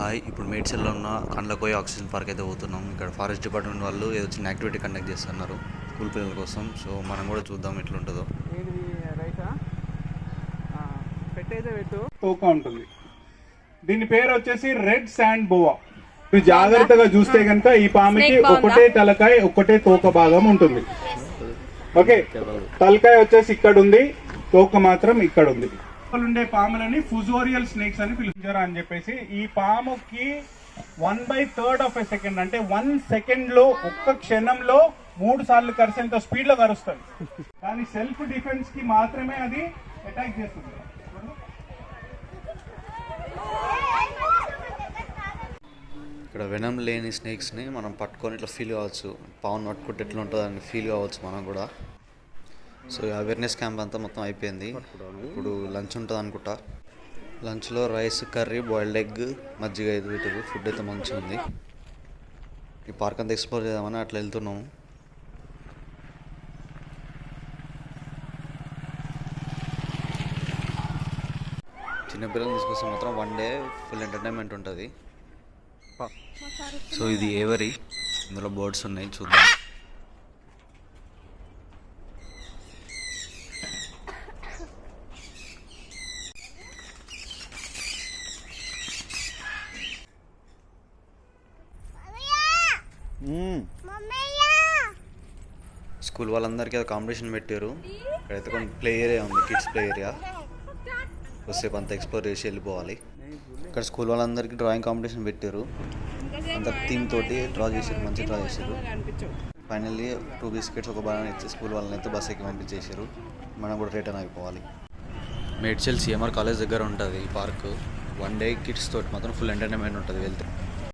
Hi ఇప్పుడు మేడ్చల్లో ఉన్న Kandlakoya oxygen park అయితే పోతున్నాం. ఇక్కడ ఫారెస్ట్ డిపార్ట్మెంట్ వాళ్ళు ఏదో చిన్న యాక్టివిటీ కండక్ట్ చేస్తున్నారు స్కూల్ పిల్లల కోసం. సో మనం కూడా చూద్దాం ఎట్లుంటుందో. పెట్టయితే పెట్టు. తోక ఉంటుంది. దీని పేరు వచ్చేసి రెడ్ శాండ్ బోవా. మీరు జాగ్రత్తగా చూస్తే కనుక ఈ పాముకి ఒకటే తలకాయ ఒకటే తోక భాగం ఉంటుంది. ఓకే. తలకాయ వచ్చేసి ఇక్కడ ఉంది తోక మాత్రం ఇక్కడ ఉంది ఉండే పాములని ఫుజోరియల్ స్నేక్స్ అని పిలుస్తారు అని చెప్పేసి ఈ పాముకి one by third of a second అంటే వన్ సెకండ్లో ఒక్క క్షణంలో మూడు సార్లు కరిసేంత స్పీడ్లో కరుస్తుంది. కానీ సెల్ఫ్ డిఫెన్స్కి మాత్రమే అది అటాక్ చేస్తుంది. ఇక్కడ వెనం లేని స్నేక్స్ని మనం పట్టుకొని ఇట్లా ఫీల్ కావచ్చు. పావును పట్టుకుంటే ఎట్లా ఉంటుంది అని ఫీల్ కావచ్చు మనం కూడా. సో అవేర్నెస్ క్యాంప్ అంతా మొత్తం అయిపోయింది. ఇప్పుడు లంచ్ ఉంటుంది అనుకుంటా. లంచ్లో రైస్ కర్రీ బాయిల్డ్ ఎగ్ మజ్జిగ ఇది వీటిది ఫుడ్ అయితే మంచిగా ఉంది. ఈ పార్క్ అంతా ఎక్స్ప్లోర్ చేద్దామని అట్లా వెళ్తున్నాము చిన్నపిల్లల్ని తీసుకొస్తే మాత్రం వన్ డే ఫుల్ ఎంటర్టైన్మెంట్ ఉంటుంది. సో ఇది ఏవరి ఇందులో బోర్డ్స్ ఉన్నాయి చూద్దాం. స్కూల్ వాళ్ళందరికీ అది కాంపిటీషన్ పెట్టారు. ఇక్కడైతే కొన్ని ప్లే ఏరియా ఉంది కిడ్స్ ప్లే ఏరియా కొద్దిసేపు అంతా ఎక్స్ప్లోర్ చేసి వెళ్ళిపోవాలి. ఇక్కడ స్కూల్ వాళ్ళందరికీ డ్రాయింగ్ కాంపిటీషన్ పెట్టారు. అంత థీమ్ తోటి డ్రా చేసారు మంచి డ్రా చేశారు. ఫైనల్లీ టూ బిస్కెట్స్ ఒక బనానా ఇచ్చి స్కూల్ వాళ్ళని అయితే బస్ ఎక్కి పంపించేసారు మనం కూడా రిటర్న్ అయిపోవాలి. మేడ్చల్ సిఎంఆర్ కాలేజ్ దగ్గర ఉంటుంది ఈ పార్క్. వన్ డే కిడ్స్ తోటి మాత్రం ఫుల్ ఎంటర్టైన్మెంట్ ఉంటుంది వెళ్తే.